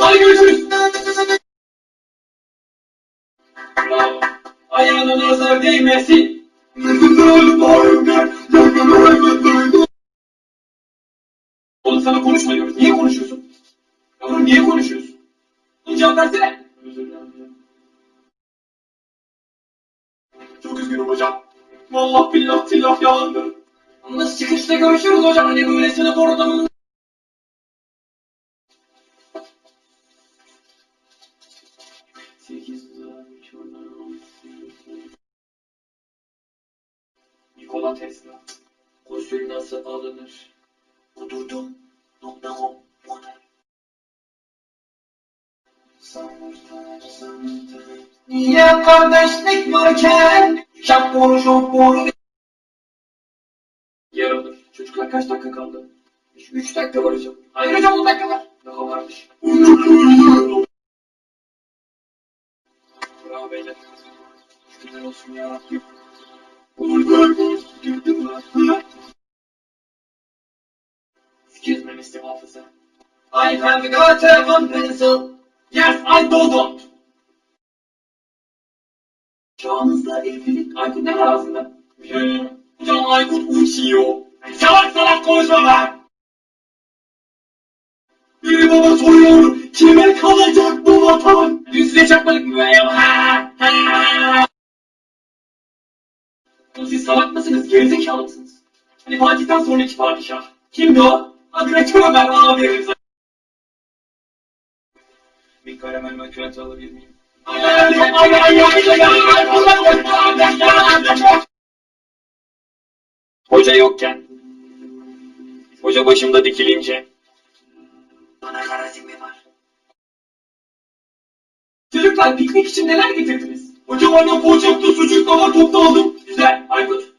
Hadi görüşürüz. Bravo. Ayağına nazar değmesin. Oğlum sana konuşma. Niye konuşuyorsun? Yavrum niye konuşuyorsun? Oğlum cevap versene. Çok üzgünüm hocam. Vallahi billah tillah yalandır. Nasıl çıkışta görüşürüz hocam. Hani böyle sınıf ortamında. Nikola Tesla. Gusül nasıl alınır? Kudurdum. Nokta com. Bu kadar. Niye kardeşlik varken şap boru şop boru Çocuklar kaç dakika kaldı? 3 dakika var hocam. Hayır hocam 10 dakika var. Daha varmış. Bravo beyler. Şükürler olsun ya Rabbim. Gördün mü? Mr. Officer. I have got a one pencil. Yes, I don't. Çağımızda evlilik Aykut ne var ağzında? Hocam Aykut uçuyor. Salak Baba soruyor, kime kalacak bu vatan? Dün size çakmadık mı? Ha, siz salak mısınız? Gerizekalı mısınız? Hani Fatih'ten sonraki padişah. Kimdi o? Hazreti Ömer abilerimiz. Bir karamel makyaj alabilir miyim? Hoca yokken. Hoca başımda dikilince. Piknik için neler getirdiniz? Hocam annem poğaçaktı sucuk da var topta aldım. Güzel. Aykut.